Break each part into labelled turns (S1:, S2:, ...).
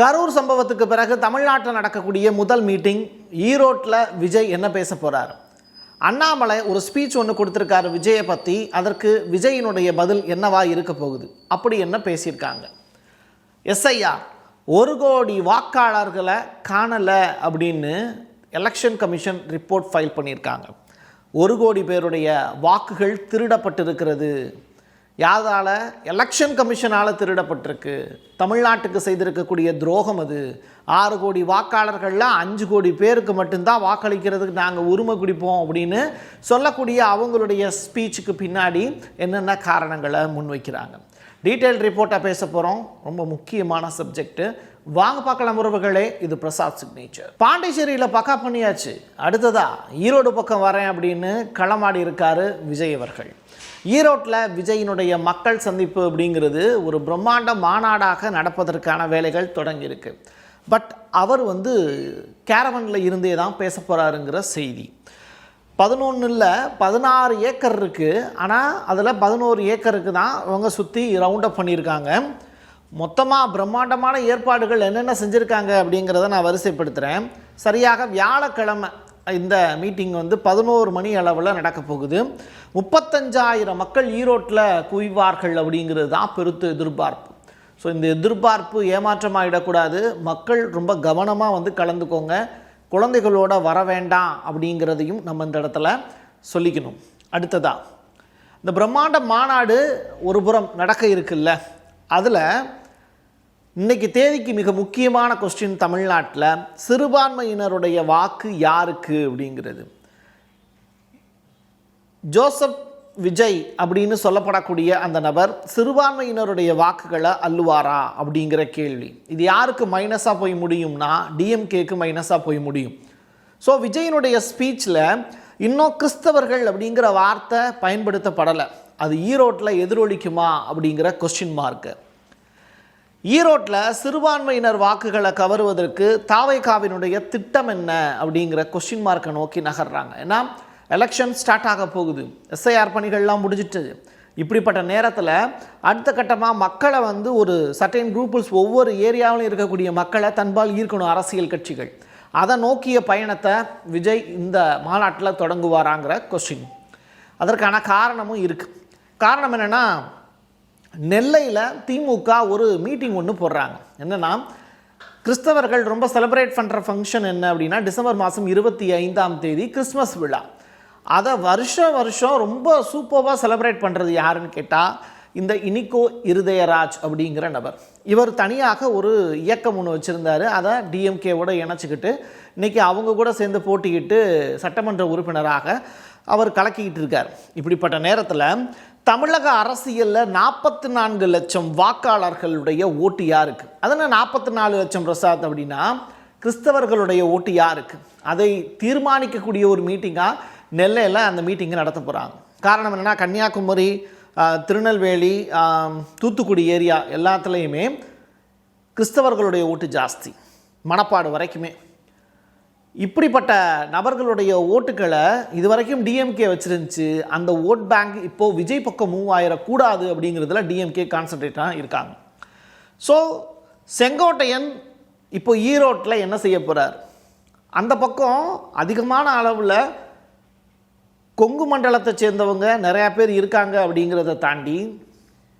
S1: கரூர் சம்பவத்துக்கு பிறகு தமிழ்நாட்டில் நடக்கக்கூடிய முதல் மீட்டிங் ஈரோட்டில் விஜய் என்ன பேச போகிறார் அண்ணாமலை ஒரு ஸ்பீச் ஒன்று கொடுத்துருக்காரு விஜயை பற்றி அதற்கு விஜயினுடைய பதில் என்னவா இருக்க போகுது? அப்படி என்ன பேசியிருக்காங்க? எஸ்ஐயா ஒரு கோடி வாக்காளர்களை காணலை அப்படின்னு எலெக்ஷன் கமிஷன் ரிப்போர்ட் ஃபைல் பண்ணியிருக்காங்க. ஒரு கோடி பேருடைய வாக்குகள் திருடப்பட்டிருக்கிறது. யாதால் எலெக்ஷன் கமிஷனால் திருடப்பட்டிருக்கு. தமிழ்நாட்டுக்கு செய்திருக்கக்கூடிய துரோகம் அது. ஆறு கோடி வாக்காளர்களில் அஞ்சு கோடி பேருக்கு மட்டும்தான் வாக்களிக்கிறதுக்கு நாங்கள் உரிமை குடிப்போம் அப்படின்னு சொல்லக்கூடிய அவங்களுடைய ஸ்பீச்சுக்கு பின்னாடி என்னென்ன காரணங்களை முன்வைக்கிறாங்க. டீட்டெயில் ரிப்போர்ட்டாக பேச போகிறோம் ரொம்ப முக்கியமான சப்ஜெக்ட்டு வாங்க பார்க்கலாம் உறவுகளே இது பிரசாத் சிக்னேச்சர் பாண்டிச்சேரியில் பக்கா பண்ணியாச்சு. அடுத்ததா ஈரோடு பக்கம் வரேன் அப்படின்னு களமாடி இருக்காரு விஜய் அவர்கள். ஈரோட்டில் விஜயினுடைய மக்கள் சந்திப்பு அப்படிங்கிறது ஒரு பிரம்மாண்ட மாநாடாக நடப்பதற்கான வேலைகள் தொடங்கியிருக்கு. பட் அவர் வந்து கேரவனில் இருந்தே தான் பேச போகிறாருங்கிற செய்தி. பதினொன்றில் பதினாறு ஏக்கர் இருக்குது ஆனால் அதில் பதினோரு ஏக்கருக்கு தான் அவங்க சுற்றி ரவுண்டப் பண்ணியிருக்காங்க. மொத்தமாக பிரம்மாண்டமான ஏற்பாடுகள் என்னென்ன செஞ்சுருக்காங்க அப்படிங்கிறத நான் வரிசைப்படுத்துகிறேன் சரியாக வியாழக்கிழமை இந்த மீட்டிங் வந்து பதினோரு மணி அளவில் நடக்க போகுது. முப்பத்தஞ்சாயிரம் மக்கள் ஈரோட்டில் குவிவார்கள் அப்படிங்கிறது தான் பெருத்து எதிர்பார்ப்பு. ஸோ இந்த எதிர்பார்ப்பு ஏமாற்றமாகிடக்கூடாது மக்கள் ரொம்ப கவனமாக வந்து கலந்துக்கோங்க. குழந்தைகளோட வர வேண்டாம் அப்படிங்கிறதையும் நம்ம இந்த இடத்துல சொல்லிக்கணும். அடுத்ததாக இந்த பிரம்மாண்ட மாநாடு ஒரு புறம் நடக்க இருக்குல்ல. அதில் இன்றைக்கி தேதிக்கு மிக முக்கியமான கொஸ்டின் தமிழ்நாட்டில் சிறுபான்மையினருடைய வாக்கு யாருக்கு அப்படிங்கிறது. ஜோசப் விஜய் அப்படின்னு சொல்லப்படக்கூடிய அந்த நபர் சிறுபான்மையினருடைய வாக்குகளை அள்ளுவாரா அப்படிங்கிற கேள்வி. இது யாருக்கு மைனஸாக போய் முடியும்னா டிஎம்கேக்கு மைனஸாக போய் முடியும். ஸோ விஜயினுடைய ஸ்பீச்சில் இன்னும் கிறிஸ்தவர்கள் அப்படிங்கிற வார்த்தை பயன்படுத்தப்படலை. அது ஈரோட்டில் எதிரொலிக்குமா அப்படிங்கிற கொஸ்டின் மார்க்கு ஈரோட்டில் சிறுபான்மையினர் வாக்குகளை கவருவதற்கு தாவைக்காவினுடைய திட்டம் என்ன அப்படிங்கிற கொஸ்டின் மார்க்கை நோக்கி நகர்றாங்க. ஏன்னா எலெக்ஷன் ஸ்டார்ட் ஆக போகுது. எஸ்ஐஆர் பணிகள்லாம் முடிஞ்சிட்டது இப்படிப்பட்ட நேரத்தில் அடுத்த கட்டமாக மக்களை வந்து ஒரு சர்டைன் குரூப்புல்ஸ் ஒவ்வொரு ஏரியாவிலும் இருக்கக்கூடிய மக்களை தன்பால் ஈர்க்கணும் அரசியல் கட்சிகள். அதை நோக்கிய பயணத்தை விஜய் இந்த மாநாட்டில் தொடங்குவாராங்கிற கொஸ்டின் அதற்கான காரணமும் இருக்குது காரணம் என்னென்னா நெல்லையில் திமுக ஒரு மீட்டிங் ஒன்று போடுறாங்க. என்னென்னா கிறிஸ்தவர்கள் ரொம்ப செலிப்ரேட் பண்ணுற ஃபங்க்ஷன் என்ன அப்படின்னா டிசம்பர் மாதம் இருபத்தி ஐந்தாம் தேதி கிறிஸ்மஸ் விழா. அதை வருஷம் வருஷம் ரொம்ப சூப்பராக செலிப்ரேட் பண்ணுறது யாருன்னு கேட்டால் இந்த இனிக்கோ இருதயராஜ் அப்படிங்கிற நபர். இவர் தனியாக ஒரு இயக்கம் ஒன்று வச்சுருந்தார். அதை டிஎம்கேவோட இணைச்சிக்கிட்டு இன்றைக்கி அவங்க கூட சேர்ந்து போட்டிக்கிட்டு சட்டமன்ற உறுப்பினராக அவர் கலக்கிக்கிட்டு இருக்கார். இப்படிப்பட்ட நேரத்தில் தமிழக அரசியலில் நாற்பத்தி நான்கு லட்சம் வாக்காளர்களுடைய ஓட்டு யாருக்கு? அதனால் நாற்பத்தி நாலு லட்சம் பிரசாத் அப்படின்னா கிறிஸ்தவர்களுடைய ஓட்டு யாருக்கு? அதை தீர்மானிக்கக்கூடிய ஒரு மீட்டிங்காக நெல்லையில் அந்த மீட்டிங்கை நடத்த போகிறாங்க காரணம் என்னென்னா கன்னியாகுமரி திருநெல்வேலி தூத்துக்குடி ஏரியா எல்லாத்துலேயுமே கிறிஸ்தவர்களுடைய ஓட்டு ஜாஸ்தி. மணப்பாடு வரைக்குமே. இப்படிப்பட்ட நபர்களுடைய ஓட்டுகளை இதுவரைக்கும் டிஎம்கே வச்சிருந்துச்சு. அந்த ஓட் பேங்க் இப்போது விஜய் பக்கம் மூவ் ஆயிடக்கூடாது அப்படிங்கிறதுல டிஎம்கே கான்சன்ட்ரேட்டாக இருக்காங்க. ஸோ செங்கோட்டையன் இப்போ ஈரோட்டில் என்ன செய்ய போகிறார் அந்த பக்கம் அதிகமான அளவில் கொங்கு மண்டலத்தை சேர்ந்தவங்க நிறையா பேர் இருக்காங்க அப்படிங்கிறத தாண்டி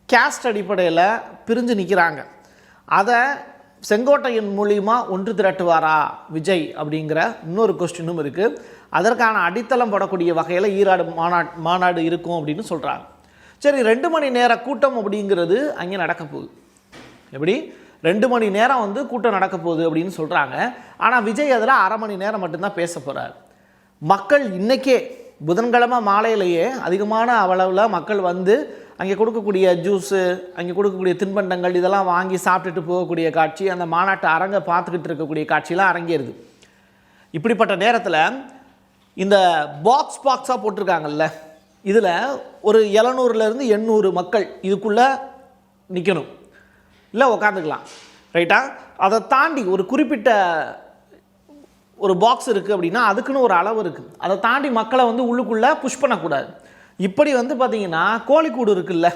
S1: கேஸ்ட் அடிப்படையில் பிரிஞ்சு நிற்கிறாங்க அதை செங்கோட்டையின் மூலியமா ஒன்று திரட்டுவாரா விஜய் அப்படிங்கிற இன்னொரு கொஸ்டினும் இருக்குது அதற்கான அடித்தளம் போடக்கூடிய வகையில் ஈராடு மாநாடு மாநாடு இருக்கும் அப்படின்னு சொல்கிறாங்க சரி ரெண்டு மணி நேர கூட்டம் அப்படிங்கிறது அங்கே நடக்க போகுது. எப்படி? ரெண்டு மணி நேரம் வந்து கூட்டம் நடக்க போகுது அப்படின்னு சொல்கிறாங்க ஆனால் விஜய் அதில் அரை மணி நேரம் மட்டும்தான் பேச போகிறார் மக்கள் இன்னைக்கே புதன்கிழமை மாலையிலேயே அதிகமான அளவில் மக்கள் வந்து அங்கே கொடுக்கக்கூடிய ஜூஸு அங்கே கொடுக்கக்கூடிய தின்பண்டங்கள் இதெல்லாம் வாங்கி சாப்பிட்டுட்டு போகக்கூடிய காட்சி அந்த மாநாட்டு அரங்கை பார்த்துக்கிட்டு இருக்கக்கூடிய காட்சியெலாம் அரங்கேறுது. இப்படிப்பட்ட நேரத்தில் இந்த பாக்ஸ் பாக்ஸாக போட்டிருக்காங்கல்ல இதில் ஒரு எழுநூறுலேருந்து எண்ணூறு மக்கள் இதுக்குள்ளே நிற்கணும் இல்லை உக்காந்துக்கலாம். ரைட்டா? அதை தாண்டி ஒரு குறிப்பிட்ட ஒரு பாக்ஸ் இருக்குது அப்படின்னா அதுக்குன்னு ஒரு அளவு இருக்குது அதை தாண்டி மக்களை வந்து உள்ளுக்குள்ளே புஷ் பண்ணக்கூடாது. இப்படி வந்து பார்த்தீங்கன்னா கோழிக்கூடு இருக்குல்ல?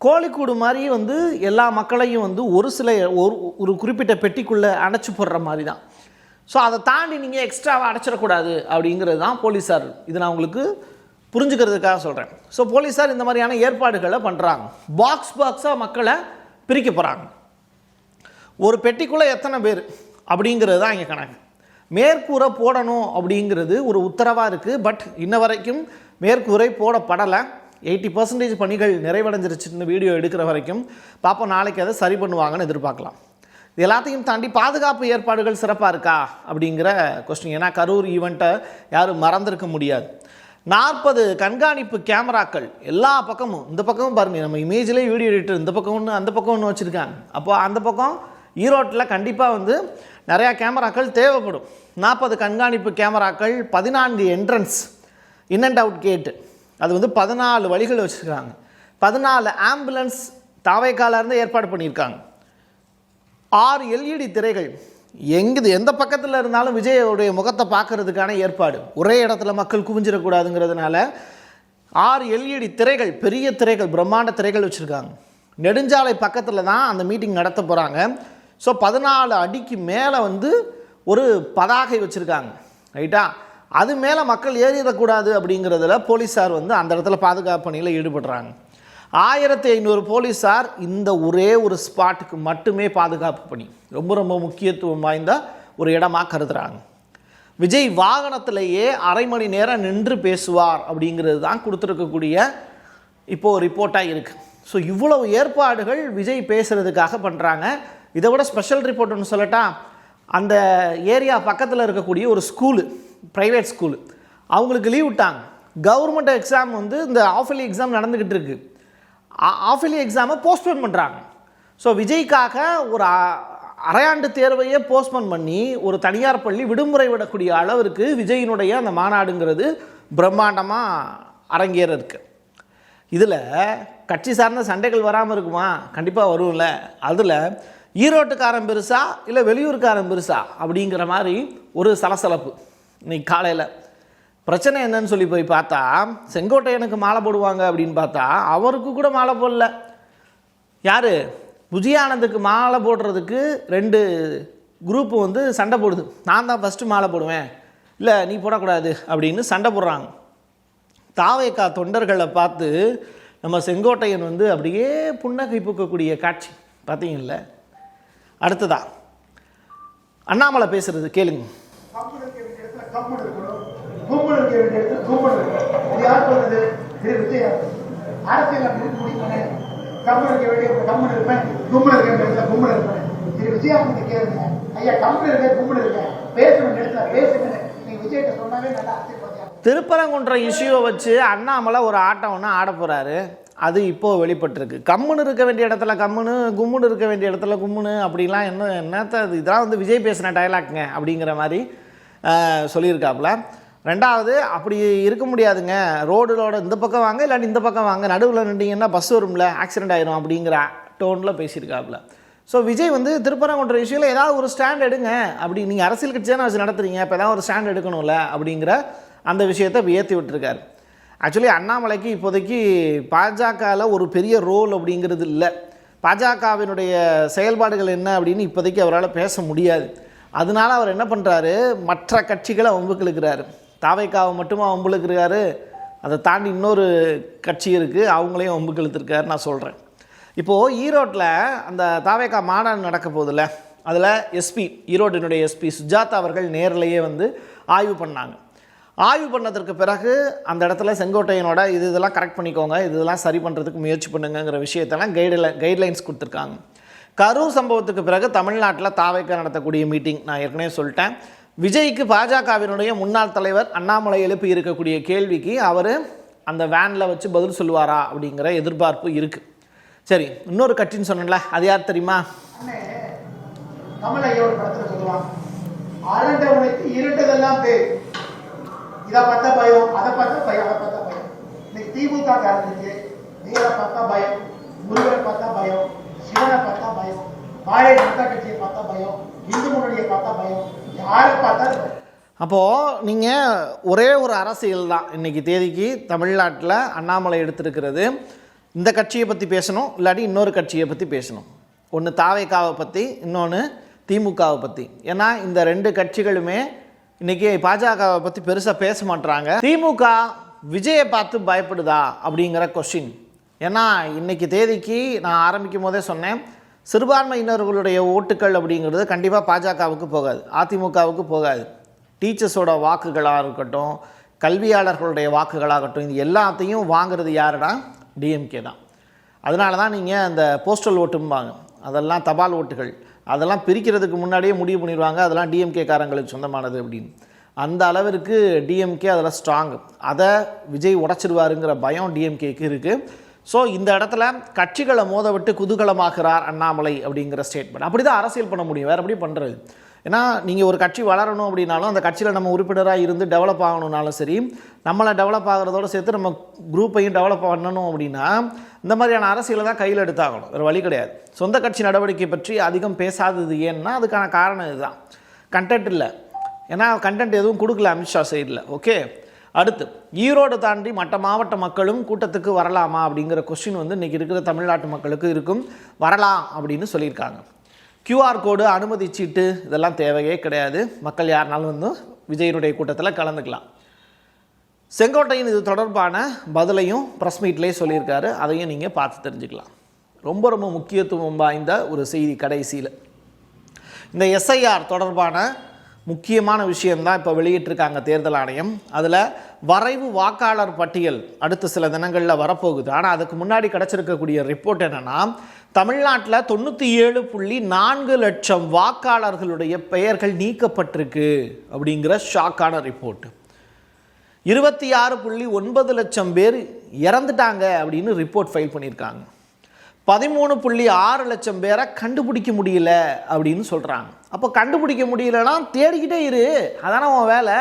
S1: கோழிக்கூடு மாதிரி வந்து எல்லா மக்களையும் வந்து ஒரு சில ஒரு ஒரு குறிப்பிட்ட பெட்டிக்குள்ளே அடைச்சி போடுற மாதிரி தான் ஸோ அதை தாண்டி நீங்கள் எக்ஸ்ட்ராவாக அடைச்சிடக்கூடாது அப்படிங்கிறது தான் போலீஸார் இது நான் உங்களுக்கு புரிஞ்சுக்கிறதுக்காக சொல்கிறேன் ஸோ போலீஸார் இந்த மாதிரியான ஏற்பாடுகளை பண்ணுறாங்க பாக்ஸ் பாக்ஸாக மக்களை பிரிக்க போகிறாங்க ஒரு பெட்டிக்குள்ளே எத்தனை பேர் அப்படிங்கிறது தான் இங்கே கணக்கு. மேற்கூரை போடணும் அப்படிங்கிறது ஒரு உத்தரவாக இருக்குது பட் இன்ன வரைக்கும் மேற்கூரை போடப்படலை. எயிட்டி பர்சன்டேஜ் பணிகள் நிறைவடைஞ்சிருச்சுன்னு வீடியோ எடுக்கிற வரைக்கும் பார்ப்போம் நாளைக்கு அதை சரி பண்ணுவாங்கன்னு எதிர்பார்க்கலாம். இது எல்லாத்தையும் தாண்டி பாதுகாப்பு ஏற்பாடுகள் சிறப்பாக இருக்கா அப்படிங்கிற கொஸ்டின் ஏன்னா கரூர் ஈவெண்ட்டை யாரும் மறந்திருக்க முடியாது. நாற்பது கண்காணிப்பு கேமராக்கள் எல்லா பக்கமும் இந்த பக்கமும் பாருங்க நம்ம இமேஜ்லேயே வீடியோ எடிட்டர் இந்த பக்கம் ஒன்று அந்த பக்கம் ஒன்று வச்சுருக்காங்க. அப்போ அந்த பக்கம் ஈரோட்டில் கண்டிப்பாக வந்து நிறையா கேமராக்கள் தேவைப்படும். நாற்பது கண்காணிப்பு கேமராக்கள் பதினான்கு என்ட்ரன்ஸ் இன் அண்ட் அவுட் கேட்டு அது வந்து பதினாலு வழிகள் வச்சுருக்காங்க. பதினாலு ஆம்புலன்ஸ் தாவைக்காலேருந்து ஏற்பாடு பண்ணியிருக்காங்க. ஆறு எல்இடி திரைகள். எங்குது எந்த பக்கத்தில் இருந்தாலும் விஜயோடைய முகத்தை பார்க்கறதுக்கான ஏற்பாடு. ஒரே இடத்துல மக்கள் குவிஞ்சிடக்கூடாதுங்கிறதுனால ஆறு எல்இடி திரைகள் பெரிய திரைகள் பிரம்மாண்ட திரைகள் வச்சுருக்காங்க. நெடுஞ்சாலை பக்கத்தில் தான் அந்த மீட்டிங் நடத்த போகிறாங்க ஸோ பதினாலு அடிக்கு மேலே வந்து ஒரு பதாகை வச்சுருக்காங்க. ரைட்டா அது மேலே மக்கள் ஏறிடக்கூடாது அப்படிங்கிறதுல போலீஸார் வந்து அந்த இடத்துல பாதுகாப்பு பணியில் ஈடுபடுறாங்க. ஆயிரத்தி ஐநூறு போலீஸார் இந்த ஒரே ஒரு ஸ்பாட்டுக்கு மட்டுமே பாதுகாப்பு பணி. ரொம்ப ரொம்ப முக்கியத்துவம் வாய்ந்த ஒரு இடமாக கருதுகிறாங்க விஜய் வாகனத்திலேயே அரை மணி நேரம் நின்று பேசுவார் அப்படிங்கிறது தான் கொடுத்துருக்கக்கூடிய இப்போது ரிப்போர்ட்டாக இருக்குது ஸோ இவ்வளவு ஏற்பாடுகள் விஜய் பேசுகிறதுக்காக பண்ணுறாங்க இதை விட ஸ்பெஷல் ரிப்போர்ட் ஒன்று சொல்லட்டா அந்த ஏரியா பக்கத்தில் இருக்கக்கூடிய ஒரு ஸ்கூலு ப்ரைவேட் ஸ்கூலு அவங்களுக்கு லீவ் விட்டாங்க. கவர்மெண்ட் எக்ஸாம் வந்து இந்த ஆஃபலி எக்ஸாம் நடந்துக்கிட்டு இருக்கு. ஆஃபலி எக்ஸாமை போஸ்ட்போன் பண்ணுறாங்க ஸோ விஜய்க்காக ஒரு அரையாண்டு தேர்வையே போஸ்ட்போன் பண்ணி ஒரு தனியார் பள்ளி விடுமுறை விடக்கூடிய அளவிற்கு விஜயினுடைய அந்த மாநாடுங்கிறது பிரம்மாண்டமாக அரங்கேற இருக்கு இதில் கட்சி சார்ந்த சண்டைகள் வராமல் இருக்குமா? கண்டிப்பாக வரும்ல. அதில் ஈரோட்டுக்காரன் பெருசா இல்லை வெளியூர்காரன் பெருசா அப்படிங்கிற மாதிரி ஒரு சலசலப்பு. இன்னைக்கு காலையில். பிரச்சனை என்னன்னு சொல்லி போய் பார்த்தா செங்கோட்டையனுக்கு மாலை போடுவாங்க அப்படின்னு பார்த்தா அவருக்கு கூட மாலை போடல. யார்? புஜியானந்துக்கு மாலை போடுறதுக்கு ரெண்டு குரூப்பு வந்து சண்டை போடுது. நான் தான் ஃபஸ்ட்டு மாலை போடுவேன். இல்லை நீ போடக்கூடாது அப்படின்னு சண்டை போடுறாங்க. தாவேக்கா தொண்டர்களை பார்த்து நம்ம செங்கோட்டையன் வந்து அப்படியே புன்னகை பூக்கக்கூடிய காட்சி. பார்த்தீங்கல்ல? அடுத்ததா. அண்ணாமலை பேசுறது கேளுங்க.
S2: கம்முனு இருக்கணும் கும்பல் இருக்க வேண்டிய இடத்துல கும்பல் இருக்கணும் இது யார் சொல்றது திரு விஜய். அரசியல் அப்படி முடிவு பண்ணேன் கம்முனு இருக்க வேண்டிய இடத்துல இருப்பேன் கும்பல் இருக்க வேண்டிய இடத்துல கும்பல் இருப்பேன் திரு விஜயானந்த் கேளுங்க. ஐயா கம்முனு இருக்க கும்பல் இருக்க. பேச வேண்டிய இடத்துல பேசுங்க. நீங்க விஜய்கிட்ட சொன்னாவே நல்லா
S1: திருப்பரங்குன்ற இஷ்யூவை வச்சு அண்ணாமலை ஒரு ஆட்டம் ஒன்று ஆட போகிறாரு அது இப்போது வெளிப்பட்டிருக்கு. கம்முன்னு இருக்க வேண்டிய இடத்துல கம்முன்னு கும்முன்னு இருக்க வேண்டிய இடத்துல கும்முன்னு அப்படிலாம் என்ன என்னத்த அது? இதெல்லாம் வந்து விஜய் பேசின டைலாக்ங்க அப்படிங்கிற மாதிரி சொல்லியிருக்காப்புல. ரெண்டாவது அப்படி இருக்க முடியாதுங்க. ரோடுலோட இந்த பக்கம் வாங்க இல்லாட்டி இந்த பக்கம் வாங்க. நடுவில் நின்றீங்கன்னா பஸ் வரும்ல ஆக்சிடென்ட் ஆயிரும் அப்படிங்கிற டோனில் பேசியிருக்காப்புல. ஸோ விஜய் வந்து திருப்பரங்குன்ற விஷயத்தில் ஏதாவது ஒரு ஸ்டாண்ட் எடுங்க. அப்படி நீங்கள் அரசியல் கட்சி தானே வச்சு நடத்துறீங்க. இப்போ ஏதாவது ஒரு ஸ்டாண்ட் எடுக்கணும்ல அப்படிங்கிற அந்த விஷயத்தை இப்போ ஏற்றி விட்டுருக்காரு. ஆக்சுவலி அண்ணாமலைக்கு இப்போதைக்கு பாஜகவில் ஒரு பெரிய ரோல் அப்படிங்கிறது இல்லை. பாஜகவினுடைய செயல்பாடுகள் என்ன அப்படின்னு இப்போதைக்கு அவரால் பேச முடியாது. அதனால அவர் என்ன பண்ணுறாரு மற்ற கட்சிகளை வம்புக்கு இழுக்கிறாரு தாவைக்காவை மட்டுமா வம்புழுக்கிறாரு? அதை தாண்டி இன்னொரு கட்சி இருக்குது அவங்களையும் வம்புக்கு இழுத்துருக்காரு நான் சொல்கிறேன் இப்போது ஈரோட்டில் அந்த தாவேக்கா மாநாடு நடக்க போதில்ல அதில் எஸ்பி ஈரோட்டினுடைய எஸ்பி சுஜாதா அவர்கள் நேரிலேயே வந்து ஆய்வு பண்ணாங்க. ஆய்வு பண்ணதற்கு பிறகு அந்த இடத்துல செங்கோட்டையனோட இது இதெல்லாம் கரெக்ட் பண்ணிக்கோங்க இது இதெல்லாம் சரி பண்ணுறதுக்கு முயற்சி பண்ணுங்கங்கிற விஷயத்தெல்லாம் கைடில் கைட்லைன்ஸ் கொடுத்துருக்காங்க. கரூர் சம்பவத்துக்கு பிறகு தமிழ்நாட்டில் தாவைக்கா நடத்தக்கூடிய மீட்டிங் நான் ஏற்கனவே சொல்லிட்டேன். விஜய்க்கு பாஜகவினுடைய முன்னாள் தலைவர் அண்ணாமலை எழுப்பி இருக்கக்கூடிய கேள்விக்கு அவர் அந்த வேனில் வச்சு பதில் சொல்லுவாரா அப்படிங்கிற எதிர்பார்ப்பு இருக்குது சரி இன்னொரு கட்சின்னு சொன்னல அது யார் தெரியுமா?
S2: பார்த்தா பயம் பார்த்தா பயம் திமுக சிவனை பார்த்தா பயம். பாரதிய ஜனதா கட்சியை பார்த்தா பயம். இந்து முன்னணியை பார்த்தா பயம். யாரை பார்த்தா
S1: அப்போது நீங்கள் ஒரே ஒரு அரசியல் தான் இன்றைக்கி தேதிக்கு தமிழ்நாட்டில் அண்ணாமலை எடுத்திருக்கிறது. இந்த கட்சியை பற்றி பேசணும் இல்லாட்டி இன்னொரு கட்சியை பற்றி பேசணும். ஒன்று தாவேக்காவை பற்றி இன்னொன்று திமுகவை பற்றி ஏன்னா இந்த ரெண்டு கட்சிகளுமே இன்றைக்கி பாஜகவை பற்றி பெருசாக பேச மாட்டுறாங்க திமுக விஜயை பார்த்து பயப்படுதா அப்படிங்கிற கொஷின் ஏன்னா இன்றைக்கி தேதிக்கு நான் ஆரம்பிக்கும் போதே சொன்னேன் சிறுபான்மையினர்களுடைய ஓட்டுக்கள் அப்படிங்கிறது கண்டிப்பாக பாஜகவுக்கு போகாது அதிமுகவுக்கு போகாது. டீச்சர்ஸோட வாக்குகளாக இருக்கட்டும் கல்வியாளர்களுடைய வாக்குகளாகட்டும் இது எல்லாத்தையும் வாங்குறது யாருன்னா டிஎம்கே தான். அதனால தான் நீங்கள் அந்த போஸ்டல் ஓட்டும்பாங்க. அதெல்லாம் தபால் ஓட்டுகள். அதெல்லாம் பிரிக்கிறதுக்கு முன்னாடியே முடிவு பண்ணிடுவாங்க. அதெல்லாம் டிஎம்கே காரங்களுக்கு சொந்தமானது அப்படின்னு. அந்த அளவிற்கு டிஎம்கே அதில் ஸ்ட்ராங் அதை விஜய் உடச்சிடுவாருங்கிற பயம் டிஎம்கேக்கு இருக்குது ஸோ இந்த இடத்துல கட்சிகளை மோத விட்டு குதூகலமாகிறார் அண்ணாமலை அப்படிங்கிற ஸ்டேட்மெண்ட் அப்படி தான் அரசியல் பண்ண முடியும். வேறு எப்படி பண்ணுறது ஏன்னா நீங்கள் ஒரு கட்சி வளரணும் அப்படின்னாலும் அந்த கட்சியில் நம்ம உறுப்பினராக இருந்து டெவலப் ஆகணும்னாலும் சரி நம்மளை டெவலப் ஆகிறதோட சேர்த்து நம்ம குரூப்பையும் டெவலப் பண்ணணும் அப்படின்னா இந்த மாதிரியான அரசியலை தான் கையில் எடுத்தாகணும். வேறு வழி கிடையாது. சொந்த கட்சி நடவடிக்கை பற்றி அதிகம் பேசாதது ஏன்னா அதுக்கான காரணம் இதுதான். கண்டென்ட் இல்லை. ஏன்னா கண்டென்ட் எதுவும் கொடுக்கல அமித்ஷா சைடில் ஓகே அடுத்து ஈரோடு தாண்டி மற்ற மாவட்ட மக்களும் கூட்டத்துக்கு வரலாமா அப்படிங்கிற கொஸ்டின் வந்து இன்றைக்கி இருக்கிற தமிழ்நாட்டு மக்களுக்கு இருக்கும். வரலாம் அப்படின்னு சொல்லியிருக்காங்க. கியூஆர் கோடு அனுமதி சீட்டு இதெல்லாம் தேவையே கிடையாது. மக்கள் யாருனாலும் வந்து விஜயனுடைய கூட்டத்தில் கலந்துக்கலாம். செங்கோட்டையின் இது தொடர்பான பதிலையும் ப்ரெஸ் மீட்லேயே சொல்லியிருக்காரு. அதையும் நீங்கள் பார்த்து தெரிஞ்சுக்கலாம். ரொம்ப ரொம்ப முக்கியத்துவம் வாய்ந்த ஒரு செய்தி கடைசியில். இந்த எஸ்ஐஆர் தொடர்பான முக்கியமான விஷயம்தான் இப்போ வெளியிட்டிருக்காங்க தேர்தல் ஆணையம். அதில் வரைவு வாக்காளர் பட்டியல் அடுத்த சில தினங்களில் வரப்போகுது. ஆனால் அதுக்கு முன்னாடி கிடச்சிருக்கக்கூடிய ரிப்போர்ட் என்னென்னா தமிழ்நாட்டில் தொண்ணூற்றி ஏழு புள்ளி நான்கு லட்சம் வாக்காளர்களுடைய பெயர்கள் நீக்கப்பட்டிருக்கு அப்படிங்கிற ஷாக்கான ரிப்போர்ட் இருபத்தி ஆறு புள்ளி ஒன்பது லட்சம் பேர் இறந்துட்டாங்க அப்படின்னு ரிப்போர்ட் ஃபைல் பண்ணியிருக்காங்க. பதிமூணு புள்ளி ஆறு லட்சம் பேரை கண்டுபிடிக்க முடியல அப்படின்னு சொல்கிறாங்க அப்போ கண்டுபிடிக்க முடியலன்னா தேடிக்கிட்டே இரு. அதானே உன் வேலை.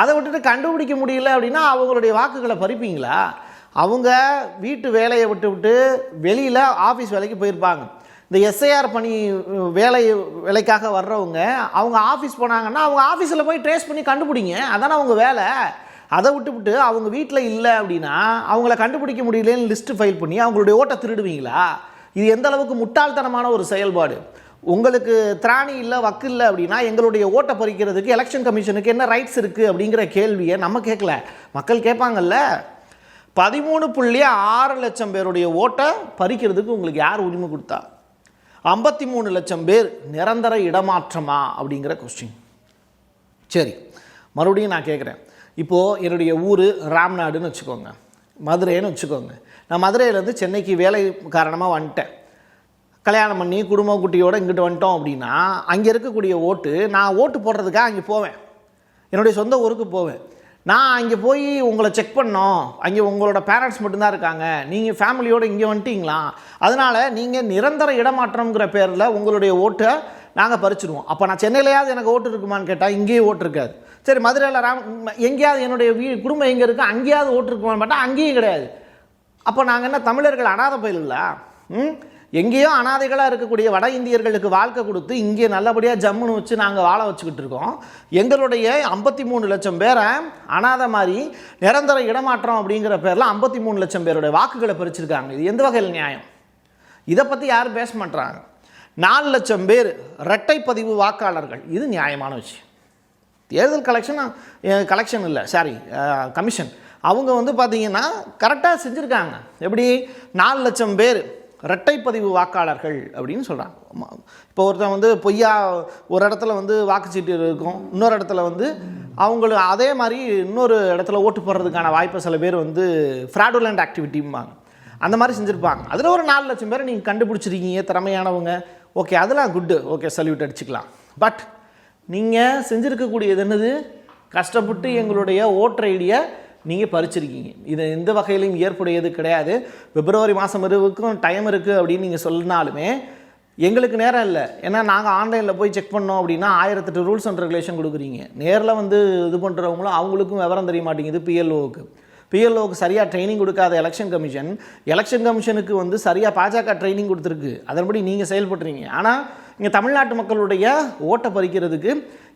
S1: அதை விட்டுட்டு கண்டுபிடிக்க முடியல அப்படின்னா அவங்களுடைய வாக்குகளை பறிப்பீங்களா? அவங்க வீட்டு வேலையை விட்டு விட்டு வெளியில் ஆஃபீஸ் வேலைக்கு போயிருப்பாங்க. இந்த எஸ்ஐஆர் பணி வேலை வேலைக்காக வர்றவங்க அவங்க ஆஃபீஸ் போனாங்கன்னா அவங்க ஆஃபீஸில் போய் ட்ரேஸ் பண்ணி கண்டுபிடிங்க. அதானே அவங்க வேலை. அதை விட்டுவிட்டு அவங்க வீட்டில் இல்லை அப்படின்னா அவங்கள கண்டுபிடிக்க முடியலன்னு லிஸ்ட்டு ஃபைல் பண்ணி அவங்களுடைய ஓட்டை திருடுவீங்களா? இது எந்த அளவுக்கு முட்டாள்தனமான ஒரு செயல்பாடு. உங்களுக்கு திராணி இல்லை வக்கு இல்லை அப்படின்னா எங்களுடைய ஓட்டை பறிக்கிறதுக்கு எலெக்ஷன் கமிஷனுக்கு என்ன ரைட்ஸ் இருக்குது அப்படிங்கிற கேள்வியை நம்ம கேட்கல. மக்கள் கேட்பாங்கல்ல? பதிமூணு புள்ளி ஆறு லட்சம் பேருடைய ஓட்டை பறிக்கிறதுக்கு உங்களுக்கு யார் உரிமை கொடுத்தா? ஐம்பத்தி மூணு லட்சம் பேர் நிரந்தர இடமாற்றமா அப்படிங்கிற கொஸ்டின் சரி மறுபடியும் நான் கேட்குறேன். இப்போது என்னுடைய ஊர் ராம்நாடுன்னு வச்சுக்கோங்க. மதுரைன்னு வச்சுக்கோங்க. நான் மதுரையிலேருந்து சென்னைக்கு வேலை காரணமாக வந்துட்டேன். கல்யாணம் பண்ணி குடும்ப குட்டியோடு இங்கிட்டு வந்துட்டோம் அப்படின்னா அங்கே இருக்கக்கூடிய ஓட்டு நான் ஓட்டு போடுறதுக்காக அங்கே போவேன். என்னுடைய சொந்த ஊருக்கு போவேன். நான் அங்கே போய் உங்களை செக் பண்ணோம். அங்கே உங்களோட பேரண்ட்ஸ் மட்டும்தான் இருக்காங்க. நீங்கள் ஃபேமிலியோடு இங்கே வந்துட்டீங்களா? அதனால் நீங்கள் நிரந்தர இடமாற்றம்ங்கிற பேரில் உங்களுடைய ஓட்டை நாங்கள் பறிச்சிடுவோம் அப்போ நான் சென்னையிலையாவது எனக்கு ஓட்டு இருக்குமான்னு கேட்டால் இங்கேயே ஓட்டு இருக்காது. சரி மதுரையில் ராம் எங்கேயாவது என்னுடைய வீ குடும்பம் எங்கே இருக்கோ அங்கேயாவது ஓட்டு இருக்குமான்னு பார்த்தா அங்கேயும் கிடையாது. அப்போ நாங்கள் என்ன தமிழர்கள் அனாத பயிலுங்களா ம்? எங்கேயோ அனாதைகளாக இருக்கக்கூடிய வட இந்தியர்களுக்கு வாழ்க்கை கொடுத்து இங்கே நல்லபடியாக ஜம்முன்னு வச்சு நாங்கள் வாழ வச்சுக்கிட்டு இருக்கோம். எங்களுடைய ஐம்பத்தி மூணு லட்சம் பேரை அனாதை மாதிரி நிரந்தர இடமாற்றம் அப்படிங்கிற பேரில் ஐம்பத்தி மூணு லட்சம் பேருடைய வாக்குகளை பறிச்சிருக்காங்க இது எந்த வகையில் நியாயம்? இதை பற்றி யாரும் பேச மாட்டாங்க நாலு லட்சம் பேர் இரட்டை பதிவு வாக்காளர்கள். இது நியாயமான விஷயம். தேர்தல் கலெக்ஷன் கலெக்ஷன் இல்லை. சாரி கமிஷன் அவங்க வந்து பார்த்தீங்கன்னா கரெக்டாக செஞ்சுருக்காங்க. எப்படி? நாலு லட்சம் பேர் ரெட்டை பதிவு வாக்காளர்கள் அப்படின்னு சொல்கிறாங்க இப்போ ஒருத்தன் வந்து பொய்யா ஒரு இடத்துல வந்து வாக்குச்சீட்டு இருக்கும் இன்னொரு இடத்துல வந்து அவங்களும் அதே மாதிரி இன்னொரு இடத்துல ஓட்டு போடுறதுக்கான வாய்ப்பை சில பேர் வந்து ஃப்ராடுலண்ட் ஆக்டிவிட்டிம்பாங்க அந்த மாதிரி செஞ்சுருப்பாங்க. அதில் ஒரு நாலு லட்சம் பேரை நீங்கள் கண்டுபிடிச்சிருக்கீங்க திறமையானவங்க. ஓகே அதெல்லாம் குட்டு. ஓகே சல்யூட் அடிச்சுக்கலாம். பட் நீங்கள் செஞ்சுருக்கக்கூடியது என்னது? கஷ்டப்பட்டு எங்களுடைய ஓட்டர் ஐடியை நீங்கள் பறிச்சிருக்கீங்க. இது எந்த வகையிலையும் ஏற்புடையது கிடையாது. பிப்ரவரி மாதம் இருவுக்கும் டைம் இருக்குது அப்படின்னு நீங்கள் சொன்னாலுமே எங்களுக்கு நேரம் இல்லை. ஏன்னா நாங்கள் ஆன்லைனில் போய் செக் பண்ணோம் அப்படின்னா ஆயிரத்தெட்டு ரூல்ஸ் அண்ட் ரெகுலேஷன் கொடுக்குறீங்க. நேரில் வந்து இது பண்ணுறவங்களும் அவங்களுக்கும் விவரம் தெரிய மாட்டேங்குது பிஎல்ஓவுக்கு பிஎல்ஓவுக்கு சரியாக ட்ரைனிங் கொடுக்காத எலெக்ஷன் கமிஷன் எலெக்ஷன் கமிஷனுக்கு வந்து சரியாக பாஜக ட்ரைனிங் கொடுத்துருக்கு. அதன்படி நீங்கள் செயல்படுறீங்க. ஆனால் இங்கே தமிழ்நாட்டு மக்களுடைய ஓட்டை பறிக்கிறதுக்கு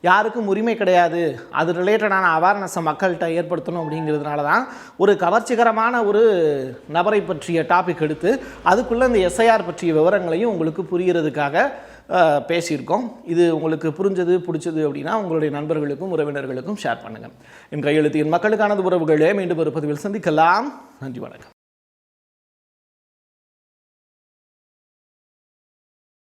S1: யாருக்கும் உரிமை கிடையாது. அது ரிலேட்டடான அவேர்னஸை மக்கள்கிட்ட ஏற்படுத்தணும் அப்படிங்கிறதுனால தான் ஒரு கவர்ச்சிகரமான ஒரு நபரை பற்றிய டாபிக் எடுத்து அதுக்குள்ளே இந்த எஸ்ஐஆர் பற்றிய விவரங்களையும் உங்களுக்கு புரிகிறதுக்காக பேசியிருக்கோம். இது உங்களுக்கு புரிஞ்சது பிடிச்சது அப்படின்னா உங்களுடைய நண்பர்களுக்கும் உறவினர்களுக்கும் ஷேர் பண்ணுங்கள் என் கையெழுத்து என் மக்களுக்கானது உறவுகளே மீண்டும் ஒரு பதிவில் சந்திக்கலாம். நன்றி வணக்கம்.